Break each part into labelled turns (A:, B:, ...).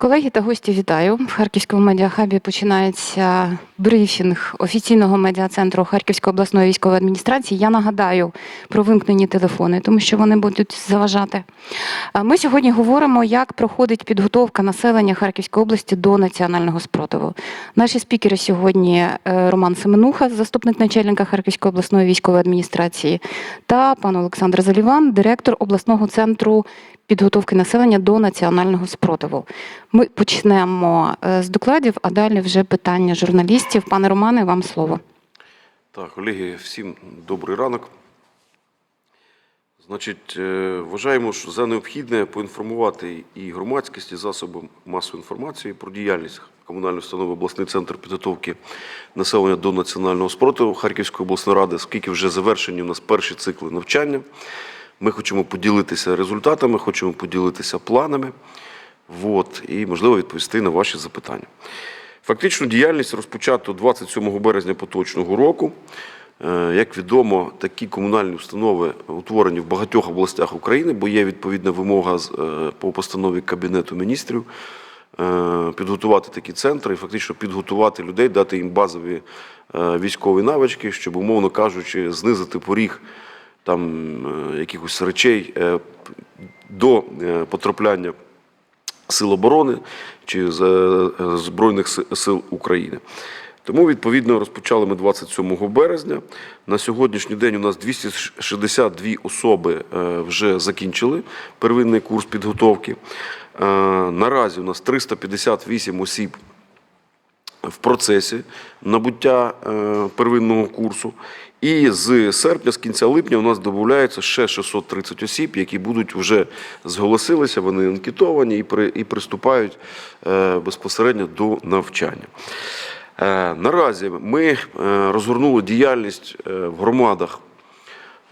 A: Колеги та гості, вітаю. В Харківському медіахабі починається брифінг офіційного медіа-центру Харківської обласної військової адміністрації. Я нагадаю про вимкнені телефони, тому що вони будуть заважати. Ми сьогодні говоримо, як проходить підготовка населення Харківської області до національного спротиву. Наші спікери сьогодні е, Роман Семенуха, заступник начальника Харківської обласної військової адміністрації, та пан Олександр Заліван, директор обласного центру підготовки населення до національного спротиву. Ми почнемо е, з докладів, а далі вже питання журналістів. Пане Романе, вам слово.
B: Так, колеги, всім добрий ранок. Значить, е, вважаємо, що за необхідне поінформувати і громадськість, і засоби масової інформації про діяльність комунальної установи обласний центр підготовки населення до національного спротиву Харківської обласної ради, оскільки вже завершені у нас перші цикли навчання. Ми хочемо поділитися результатами, хочемо поділитися планами. Вот, і, можливо, відповісти на ваші запитання. Фактично, діяльність розпочато 27 березня поточного року. Е, Як відомо, такі комунальні установи утворені в багатьох областях України, бо є відповідна вимога е, по постанові Кабінету міністрів е, підготувати такі центри і фактично підготувати людей, дати їм базові військові навички, щоб, умовно кажучи, знизити поріг там якихось речей до потрапляння Сил оборони чи е, Збройних сил України. Тому, відповідно, розпочали ми 27 березня. На сьогоднішній день у нас 262 особи е, вже закінчили первинний курс підготовки. Е, Наразі у нас 358 осіб в процесі набуття первинного курсу. І з серпня, з кінця липня, у нас додається ще 630 осіб, які будуть вже зголосилися, вони анкетовані і, при, і приступають е, безпосередньо до навчання. Е, наразі ми е, розгорнули діяльність е, в громадах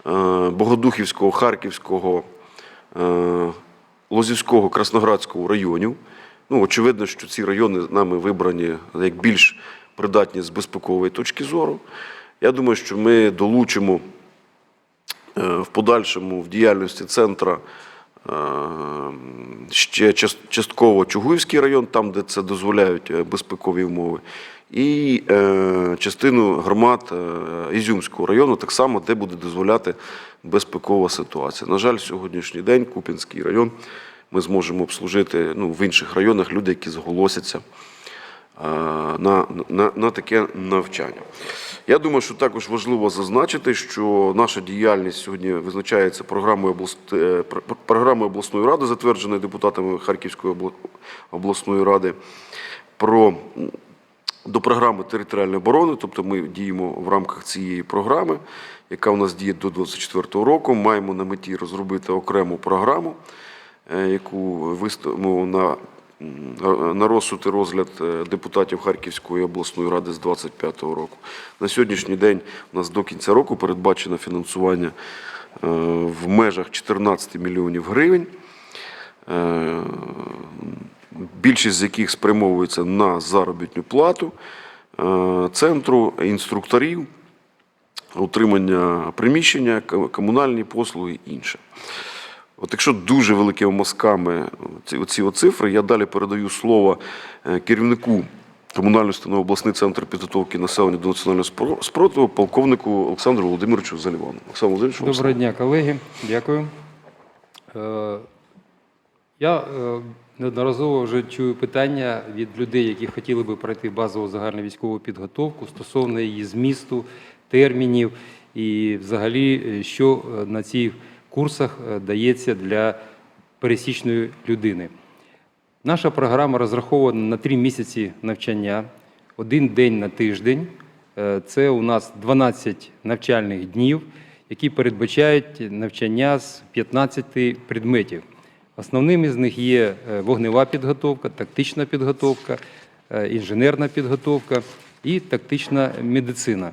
B: е, Богодухівського, Харківського, е, Лозівського, Красноградського районів. Ну, очевидно, що ці райони нами вибрані як більш придатні з безпекової точки зору. Я думаю, що ми долучимо е, в подальшому в діяльності центра е, ще частково Чугуївський район, там, де це дозволяють е, безпекові умови, і частину громад Ізюмського району, так само, де буде дозволяти безпекова ситуація. На жаль, сьогоднішній день Купінський район ми зможемо обслужити ну, в інших районах люди, які зголосяться на, на, на таке навчання. Я думаю, що також важливо зазначити, що наша діяльність сьогодні визначається програмою, област... е, пр- пр- програмою обласної ради, затвердженою депутатами Харківської обла- обласної ради, про до програми територіальної оборони, тобто ми діємо в рамках цієї програми, яка у нас діє до 2024 року. Маємо на меті розробити окрему програму, е, яку виставимо на, на розсуд і розгляд е, депутатів Харківської обласної ради з 2025 року. На сьогоднішній день у нас до кінця року передбачено фінансування е, в межах 14 мільйонів гривень. Е, більшість з яких спрямовується на заробітну плату центру, інструкторів, утримання приміщення, комунальні послуги і інше. От якщо дуже великими мазками ці, оці цифри, я далі передаю слово е, керівнику комунальної установи обласний центр підготовки населення до національного спро- спротиву, полковнику Олександру Володимировичу Залівану. Олександр Володимирович,
C: Доброго дня, колеги. Дякую. Е, Я е, неодноразово вже чую питання від людей, які хотіли би пройти базову загальну військову підготовку стосовно її змісту, термінів і взагалі, що на цих курсах е, дається для пересічної людини. Наша програма розрахована на три місяці навчання, один день на тиждень. Е, Це у нас 12 навчальних днів, які передбачають навчання з 15 предметів. Основними з них є е, вогнева підготовка, тактична підготовка, інженерна підготовка і тактична медицина.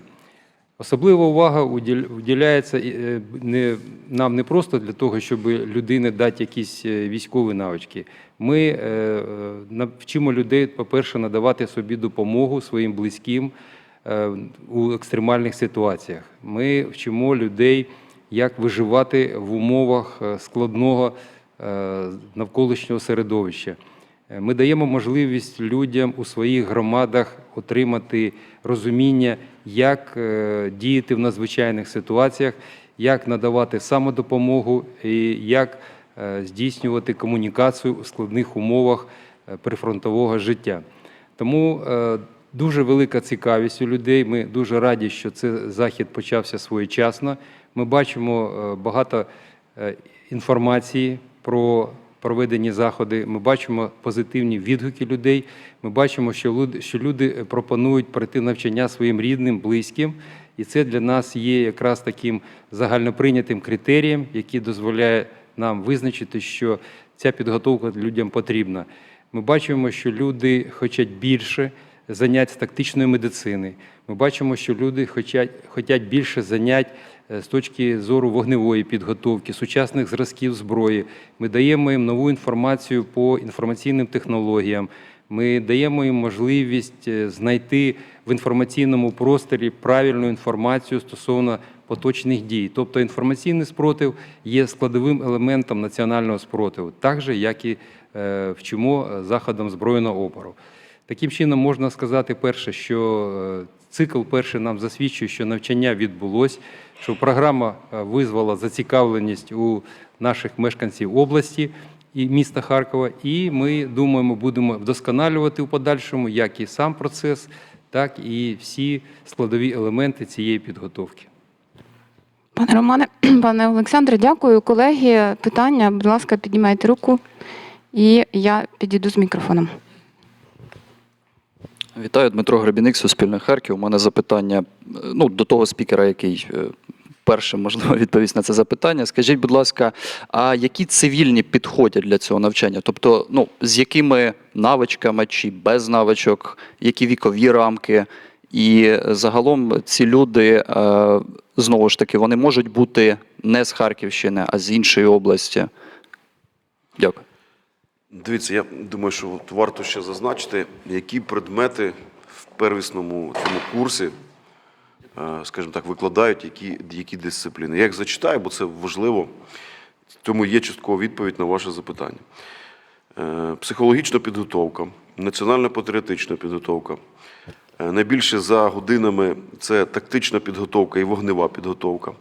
C: Особлива увага уділ- уділяється е, нам не просто для того, щоб людині дати якісь е, військові навички. Ми е, е, навчимо людей, по-перше, надавати собі допомогу своїм близьким у екстремальних ситуаціях. Ми вчимо людей, як виживати в умовах складного навколишнього середовища. Ми даємо можливість людям у своїх громадах отримати розуміння, як е, діяти в надзвичайних ситуаціях, як надавати самодопомогу і як е, здійснювати комунікацію у складних умовах е, прифронтового життя. Тому дуже велика цікавість у людей. Ми дуже раді, що цей захід почався своєчасно. Ми бачимо багато інформації про проведені заходи. Ми бачимо позитивні відгуки людей. Ми бачимо, що люди, люди пропонують пройти навчання своїм рідним, близьким. І це для нас є якраз таким загальноприйнятим критерієм, який дозволяє нам визначити, що ця підготовка людям потрібна. Ми бачимо, що люди хочуть більше занять тактичної медицини. Ми бачимо, що люди хочуть, хочуть більше занять е, з точки зору вогневої підготовки, сучасних зразків зброї. Ми даємо їм нову інформацію по інформаційним технологіям. Ми даємо їм можливість е, знайти в інформаційному просторі правильну інформацію стосовно поточних дій. Тобто інформаційний спротив є складовим елементом національного спротиву, так же, як і е, вчимо е, заходом збройного опору. Таким чином, можна сказати, перше, що е, цикл перший нам засвідчує, що навчання відбулось, що програма е, визвала зацікавленість у наших мешканців області і міста Харкова. І ми думаємо, будемо вдосконалювати у подальшому як і сам процес, так і всі складові елементи цієї підготовки.
A: Пане Романе, пане Олександре, дякую. Колеги, питання, будь ласка, піднімайте руку, і я підійду з мікрофоном.
D: Вітаю, Дмитро Гребіник, Суспільне Харків. У мене запитання е, ну, до того спікера, який е, першим, можливо, відповість на це запитання. Скажіть, будь ласка, а які цивільні підходять для цього навчання? Тобто, ну, з якими навичками чи без навичок, які вікові рамки? І загалом ці люди, е, знову ж таки, вони можуть бути не з Харківщини, а з іншої області. Дякую.
B: Дивіться, я думаю, що от варто ще зазначити, які предмети в первісному цьому курсі, е, скажімо так, викладають, які, які дисципліни. Я їх зачитаю, бо це важливо. Тому є часткова відповідь на ваше запитання. Е, Психологічна підготовка, національно-патріотична підготовка. Е, Найбільше за годинами це тактична підготовка і вогнева підготовка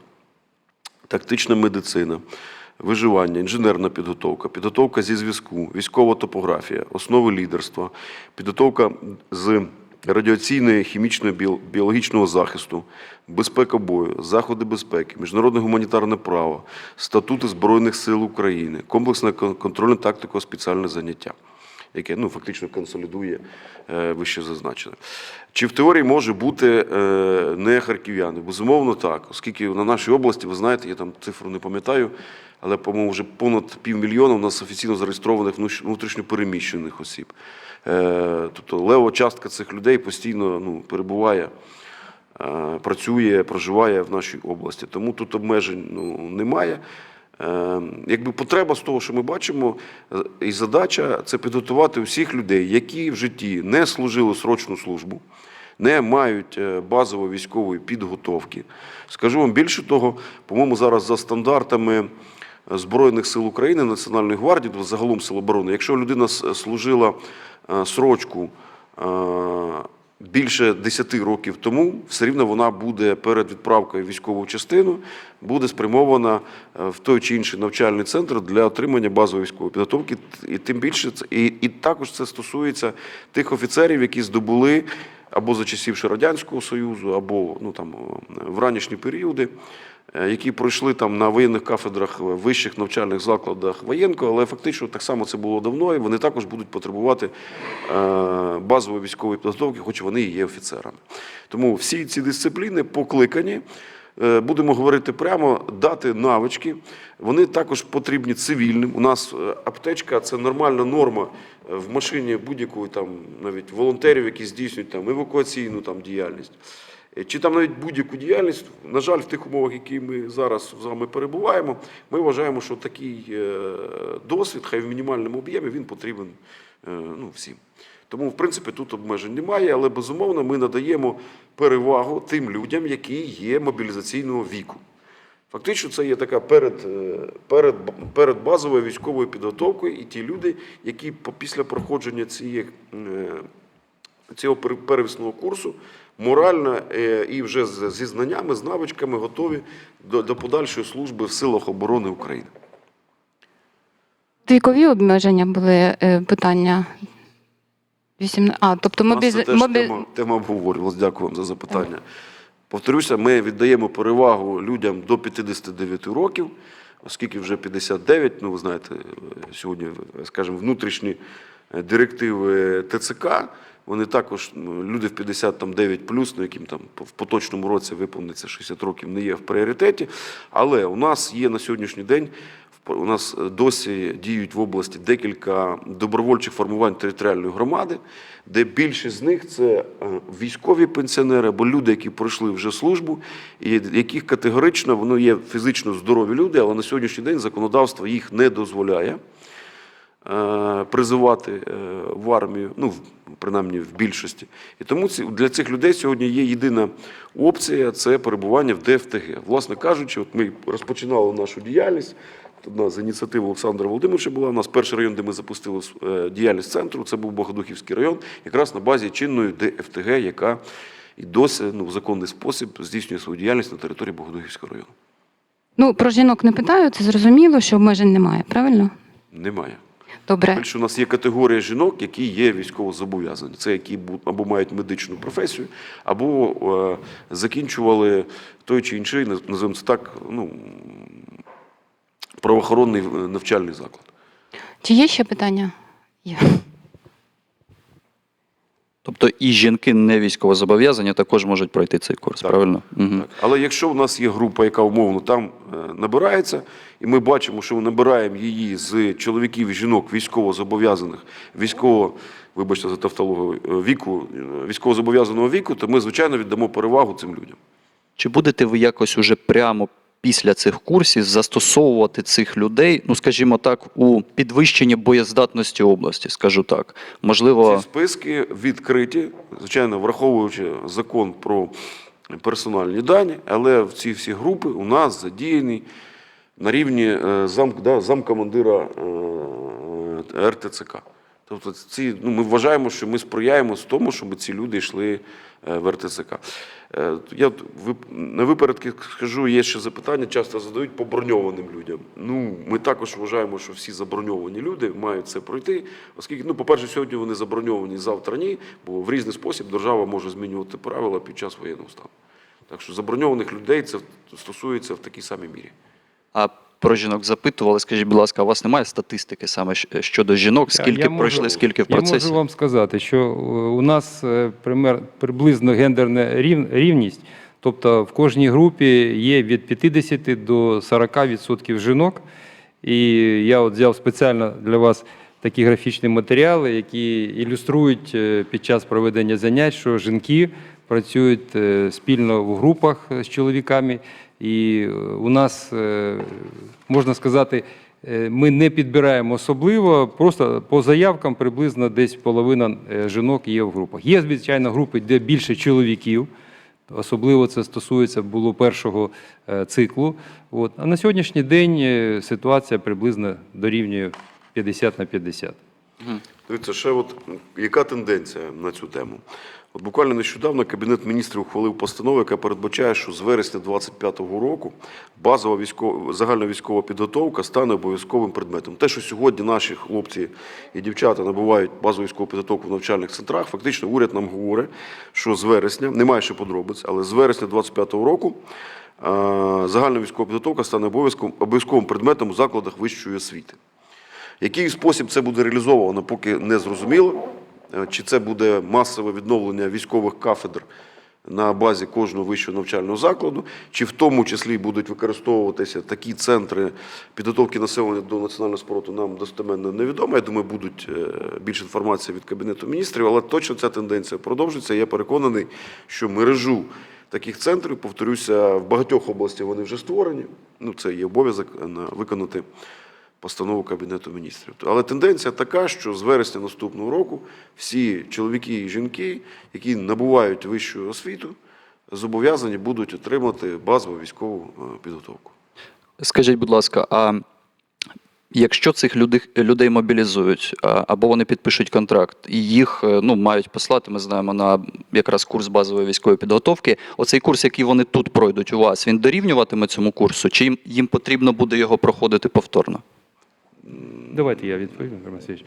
B: тактична медицина, виживання, інженерна підготовка, підготовка зі зв'язку, військова топографія, основи лідерства, підготовка з радіаційної, хімічної, біологічного захисту, безпека бою, заходи безпеки, міжнародне гуманітарне право, статути Збройних сил України, комплексне кон- контрольно-тактико спеціальне заняття яке ну, фактично консолідує е, вище зазначене. Чи в теорії може бути е, не харків'яни? Безумовно, так, оскільки на нашій області, ви знаєте, я там цифру не пам'ятаю, але, по-моєму, вже понад півмільйона у нас офіційно зареєстрованих внутрішньопереміщених осіб. Е, тобто лева частка цих людей постійно ну, перебуває. Працює, проживає в нашій області, тому тут обмежень ну, немає. Е, Якби потреба з того, що ми бачимо, е, і задача це підготувати всіх людей, які в житті не служили срочну службу, не мають е, базової військової підготовки. Скажу вам більше того, по-моєму, зараз за стандартами Збройних сил України, Національної гвардії, тобто загалом сил оборони, якщо людина служила е, срочку е, більше 10 років тому, все рівно вона буде перед відправкою в військову частину, буде спрямована е, в той чи інший навчальний центр для отримання базової військової підготовки. І тим більше і, і також це стосується тих офіцерів, які здобули або за часів ще Радянського Союзу, або ну там в ранішні періоди. е, Які пройшли там на воєнних кафедрах вищих навчальних закладах воєнко, але фактично так само це було давно, і вони також будуть потребувати е, базової військової підготовки, хоч вони і є офіцерами. Тому всі ці дисципліни покликані, будемо говорити прямо, дати навички. Вони також потрібні цивільним. У нас е, аптечка це нормальна норма е, в машині будь-якої там навіть волонтерів, які здійснюють там евакуаційну там діяльність. Е, Чи там навіть будь-яку діяльність, на жаль, в тих умовах, які ми зараз з вами перебуваємо, ми вважаємо, що такий е, досвід, хай в мінімальному об'ємі, він потрібен е, ну, всім. Тому, в принципі, тут обмежень немає, але безумовно ми надаємо перевагу тим людям, які є мобілізаційного віку. Фактично, це є така перед, е, перед, перед базовою військовою підготовкою, і ті люди, які після проходження цієї, е, цього пер- первісного курсу морально е, і вже зі знаннями, з навичками готові до, до подальшої служби в силах оборони України.
A: Вікові обмеження були питання. 18... А, тобто
B: нас це теж
A: мобі...
B: тема, тема обговорювалась. Дякую вам за запитання. Повторюся, ми віддаємо перевагу людям до 59 років, оскільки вже 59, ну ви знаєте, сьогодні, скажімо, внутрішні е, директиви ТЦК, вони також, ну, люди в 59 плюс, ну, яким там в поточному році виповниться 60 років, не є в пріоритеті. Але у нас є на сьогоднішній день у нас е, досі діють в області декілька добровольчих формувань територіальної громади, де більшість з них це е, військові пенсіонери або люди, які пройшли вже службу, і яких категорично воно є фізично здорові люди, але на сьогоднішній день законодавство їх не дозволяє е, призивати в армію, ну принаймні в більшості. І тому для цих людей сьогодні є єдина опція це перебування в ДФТГ. Власне кажучи, от ми розпочинали нашу діяльність. Одна з ініціатив Олександра Володимировича була. У нас перший район, де ми запустили е, діяльність центру, це був Богодухівський район, якраз на базі чинної ДФТГ, яка і досі ну, в законний спосіб здійснює свою діяльність на території Богодухівського району.
A: Ну, про жінок не питаю, це зрозуміло, що обмежень немає, правильно?
B: Немає.
A: Добре.
B: Більше у нас є категорія жінок, які є військовозобов'язані. Це які або мають медичну професію, або е, закінчували той чи інший, називаємо це так, ну, правоохоронний е, навчальний заклад.
A: Чи є ще питання? Є.
D: Тобто і жінки не військовозобов'язані також можуть пройти цей курс,
B: Так.
D: правильно? Угу.
B: Але якщо у нас є група, яка умовно там е, набирається, і ми бачимо, що ми набираємо її з чоловіків і жінок військовозобов'язаних, військово, вибачте за тавтологію, е, віку, військовозобов'язаного віку, то ми, звичайно, віддамо перевагу цим людям.
D: Чи будете ви якось уже прямо після цих курсів застосовувати цих людей, ну скажімо так, у підвищенні боєздатності області, скажу так? Можливо,
B: Ці списки відкриті, звичайно, враховуючи закон про персональні дані, але в ці всі групи у нас задіяні на рівні е, зам, да, замкомандира е, РТЦК. Тобто ці, ну, ми вважаємо, що ми сприяємо з тому, щоб ці люди йшли е, в РТЦК. Е, Я на випередки скажу, є ще запитання, часто задають по броньованим людям. Ну, ми також вважаємо, що всі заброньовані люди мають це пройти, оскільки, ну, по-перше, сьогодні вони заброньовані, завтра ні, бо в різний спосіб держава може змінювати правила під час воєнного стану. Так що заброньованих людей це стосується в такій самій мірі.
D: А про жінок запитували. Скажіть, будь ласка, у вас немає статистики саме щодо жінок? Скільки
C: я можу-
D: пройшли, скільки в процесі?
C: Я можу вам сказати, що е, у нас е, пример, приблизно гендерна рів- рівність, тобто в кожній групі є від 50 до 40% жінок. І я от взяв спеціально для вас такі графічні матеріали, які ілюструють е, під час проведення занять, що жінки працюють спільно в групах з чоловіками. І е, у нас, е, можна сказати, Е, Ми не підбираємо особливо, просто по заявкам приблизно десь половина жінок є в групах. Є, звичайно, групи, де більше чоловіків. Особливо це стосується було першого циклу. От. А на сьогоднішній день ситуація приблизно дорівнює 50 на 50.
B: Дивіться, ще от яка тенденція на цю тему? От буквально нещодавно Кабінет міністрів ухвалив постанову, яка передбачає, що з вересня 2025 року базова військова загальна військова підготовка стане обов'язковим предметом. Те, що сьогодні наші хлопці і дівчата набувають базову військову підготовку в навчальних центрах, фактично уряд нам говорить, що з вересня, немає ще подробиць, але з вересня 2025 року загальна військова підготовка стане обов'язковим предметом у закладах вищої освіти. Який спосіб це буде реалізовано, поки не зрозуміло. Е, Чи це буде масове відновлення військових кафедр на базі кожного вищого навчального закладу, чи в тому числі будуть використовуватися такі центри підготовки населення до національного спорту, нам достеменно невідомо. Я думаю, будуть е, більше інформації від Кабінету міністрів, але точно ця тенденція продовжиться. Я переконаний, що мережу таких центрів, повторюся, в багатьох областях вони вже створені. Ну, це є обов'язок е, виконати постанову Кабінету міністрів. Але тенденція така, що з вересня наступного року всі чоловіки і жінки, які набувають вищу освіту, зобов'язані будуть отримати базову військову е, підготовку.
D: Скажіть, будь ласка, а якщо цих людей, людей мобілізують, або вони підпишуть контракт, і їх е, ну, мають послати, ми знаємо, на якраз курс базової військової підготовки, оцей курс, який вони тут пройдуть у вас, він дорівнюватиме цьому курсу, чи їм, їм потрібно буде його проходити повторно?
C: Давайте я відповім, Васильович.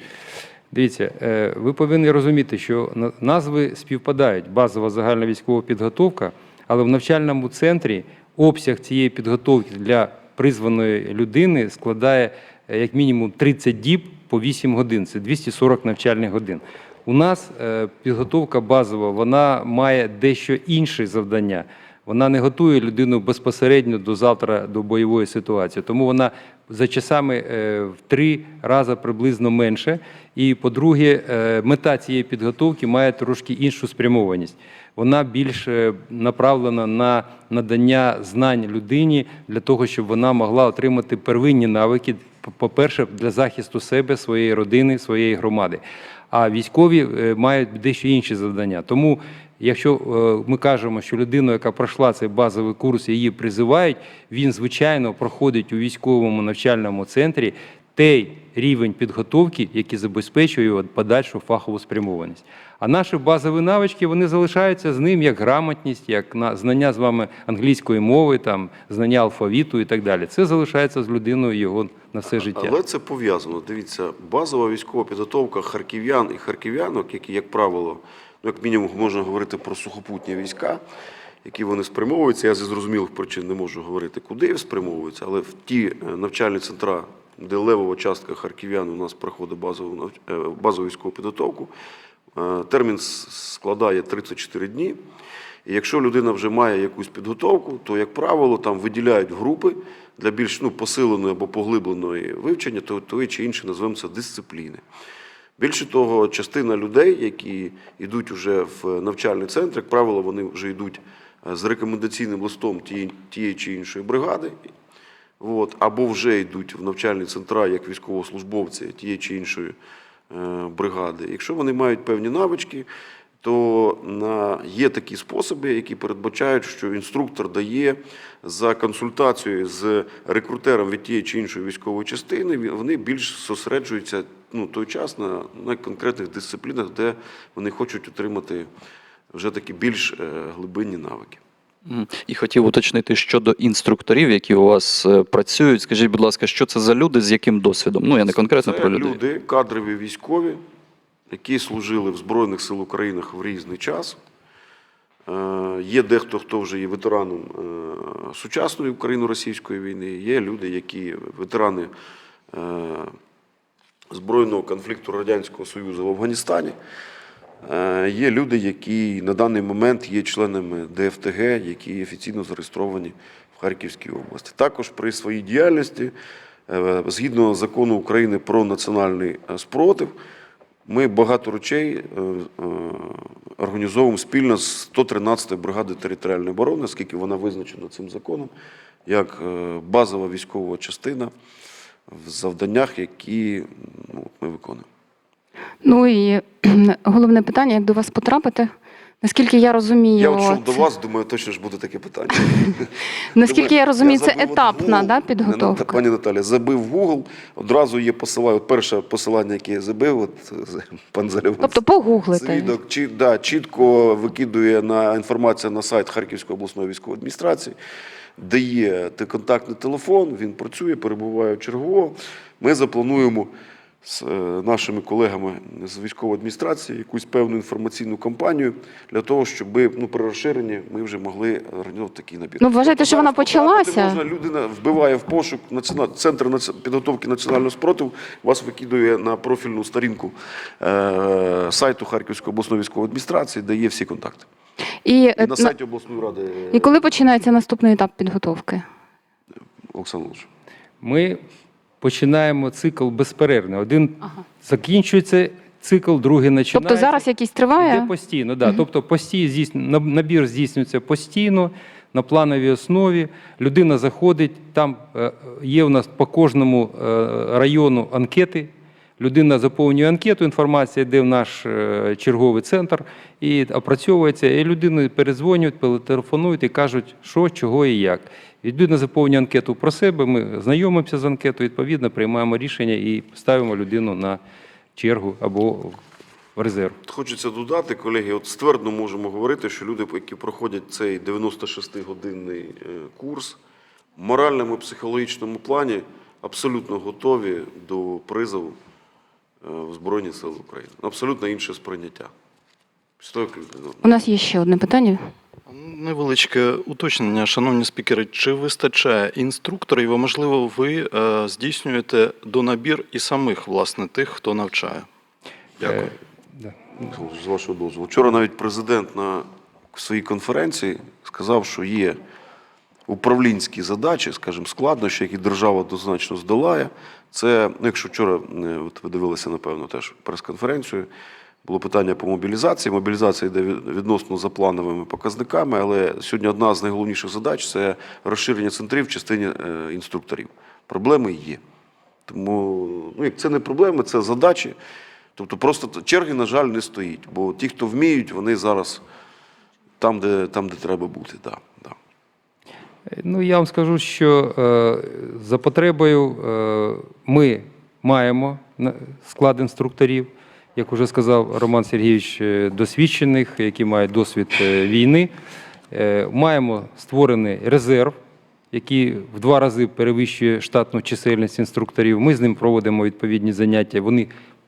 C: Дивіться, е, ви повинні розуміти, що на- назви співпадають базова загальна військова підготовка, але в навчальному центрі обсяг цієї підготовки для призваної людини складає е, як мінімум 30 діб по 8 годин. Це 240 навчальних годин. У нас е, підготовка базова, вона має дещо інше завдання. Вона не готує людину безпосередньо до завтра до бойової ситуації. Тому вона за часами е, в три рази приблизно менше. І по-друге, е, мета цієї підготовки має трошки іншу спрямованість. Вона більш е, направлена на надання знань людині для того, щоб вона могла отримати первинні навики, по-перше, для захисту себе, своєї родини, своєї громади. А військові мають дещо інші завдання. Тому, якщо е, ми кажемо, що людину, яка пройшла цей базовий курс, її призивають, він звичайно проходить у військовому навчальному центрі той рівень підготовки, який забезпечує його подальшу фахову спрямованість. А наші базові навички вони залишаються з ним як грамотність, як на знання з вами англійської мови, там знання алфавіту і так далі. Це залишається з людиною його на все життя.
B: Але це пов'язано. Дивіться, базова військова підготовка харків'ян і харків'янок, які, як правило, як мінімум можна говорити про сухопутні війська, які вони спрямовуються. Я зі зрозумілих причин не можу говорити, куди спрямовуються, але в ті е, навчальні центра, де левова частка харків'ян у нас проходить базову е, базову військову підготовку, е, термін складає 34 дні. І якщо людина вже має якусь підготовку, то, як правило, там виділяють групи для більш ну, посиленої або поглибленої вивчення то, тої чи іншої, називаємо це дисципліни. Більше того, частина людей, які йдуть уже в навчальний центр, як правило, вони вже йдуть е, з рекомендаційним листом тієї, чи іншої бригади, от, або вже йдуть в навчальні центра як військовослужбовці тієї чи іншої е, бригади. Якщо вони мають певні навички, то є такі способи, які передбачають, що інструктор дає за консультацією з рекрутером від тієї чи іншої військової частини, вони більш зосереджуються ну, той час на, на конкретних дисциплінах, де вони хочуть отримати вже такі більш е, глибинні навики.
D: І хотів уточнити щодо інструкторів, які у вас е, працюють. Скажіть, будь ласка, що це за люди, з яким досвідом? Ну, я не конкретно
B: Це
D: про людей.
B: люди, кадрові військові, які служили в Збройних сил України в різний час. Е, Є дехто, хто вже є ветераном е, сучасної україно-російської війни, є люди, які ветерани е, збройного конфлікту Радянського Союзу в Афганістані. Є люди, які на даний момент є членами ДФТГ, які офіційно зареєстровані в Харківській області. Також при своїй діяльності, згідно закону України про національний спротив, ми багато речей е, е, організовуємо спільно з 113-ї бригади територіальної оборони, оскільки вона визначена цим законом як е, базова військова частина в завданнях, які ну, ми виконуємо.
A: Ну і головне питання, як до вас потрапити? Наскільки я розумію,
B: Я от йшов до вас, думаю, точно ж буде таке питання.
A: наскільки я розумію, це етапна да, підготовка.
B: Пані Наталя, забив в Google, одразу є посилання. Перше посилання, яке я забив, от пан Залівець.
A: Тобто погуглити.
B: Свідок чи, да, чітко викидує на інформацію на сайт Харківської обласної військової адміністрації, де є те- контактний телефон, він працює, перебуває в чергово. Ми заплануємо з е, нашими колегами з військової адміністрації якусь певну інформаційну кампанію для того, щоб ну, при розширенні ми вже могли організовувати такий набір.
A: Ну, вважаєте, що вона почалася?
B: Можна, людина вбиває в пошук націонал... центр наці- підготовки національного спротиву, вас викидує на профільну сторінку е... сайту Харківської обласної військової адміністрації, де є всі контакти.
A: І,
B: І
A: е,
B: на
A: на-
B: сайті обласної ради
A: і коли починається наступний етап підготовки?
B: Олександр.
C: Ми починаємо цикл безперервний. Один
A: Ага.
C: закінчується цикл, другий починається.
A: Тобто зараз якийсь триває?
C: Іде постійно, да. Тобто постій здійсню- набір здійснюється постійно на плановій основі. Людина заходить, там е, є у нас по кожному е, району анкети. Людина заповнює анкету, інформація йде в наш е, черговий центр і опрацьовується. І людини передзвонюють, телефонують і кажуть, що, чого і як. Людина заповнює анкету про себе. Ми знайомимося з анкетою, відповідно, приймаємо рішення і ставимо людину на чергу або в резерв.
B: Хочеться додати, колеги, от ствердно можемо говорити, що люди, які проходять цей 96-годинний е, курс, в моральному психологічному плані абсолютно готові до призову в Збройні Сили України. Абсолютно інше сприйняття. Ну,
A: У нас є ще одне питання.
E: Невеличке уточнення, шановні спікери. Чи вистачає інструкторів, а можливо, ви е, здійснюєте донабір і самих власне тих, хто навчає? Дякую.
C: Е, да.
B: з вашого дозволу. Вчора навіть президент на своїй конференції сказав, що є управлінські задачі, скажімо, складнощі, які держава однозначно здолає. Це, ну, якщо вчора е, от ви дивилися, напевно, теж прес-конференцію, було питання по мобілізації. Мобілізація йде відносно за плановими показниками, але сьогодні одна з найголовніших задач це розширення центрів в частині е, інструкторів. Проблеми є. Тому ну, як це не проблеми, це задачі. Тобто просто черги, на жаль, не стоїть. Бо ті, хто вміють, вони зараз там, де, там, де треба бути. Да, да.
C: Ну, я вам скажу, що е, за потребою е, ми маємо склад інструкторів, як вже сказав Роман Сергійович, е, досвідчених, які мають досвід війни. Маємо створений резерв, який в два рази перевищує штатну чисельність інструкторів. Ми з ним проводимо відповідні заняття. Вони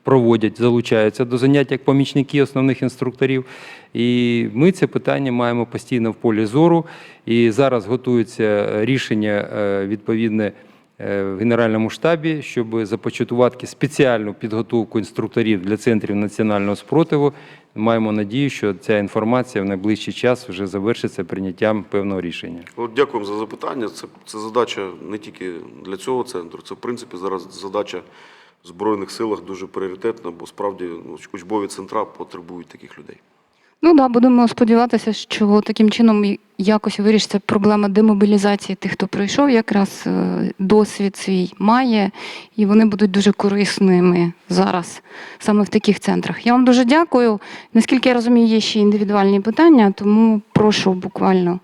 C: проводять, залучаються до занять як помічники основних інструкторів. І ми це питання маємо постійно в полі зору. І зараз готується рішення е, відповідне е, в Генеральному штабі, щоб започаткувати спеціальну підготовку інструкторів для центрів національного спротиву. Маємо надію, що ця інформація в найближчий час вже завершиться прийняттям певного рішення.
B: От дякуємо за запитання. Це, це задача не тільки для цього центру, це в принципі зараз задача Збройних силах дуже пріоритетно, бо справді ну, учбові центра потребують таких людей.
A: Ну да, будемо сподіватися, що таким чином якось вирішиться проблема демобілізації тих, хто пройшов, якраз е, досвід свій має, і вони будуть дуже корисними зараз саме в таких центрах. Я вам дуже дякую. Наскільки я розумію, є ще індивідуальні питання, тому прошу буквально.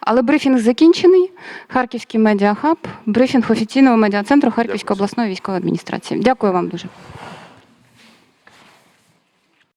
A: Але брифінг закінчений. Харківський медіахаб, брифінг офіційного медіа-центру Харківської обласної військової адміністрації. Дякую вам дуже.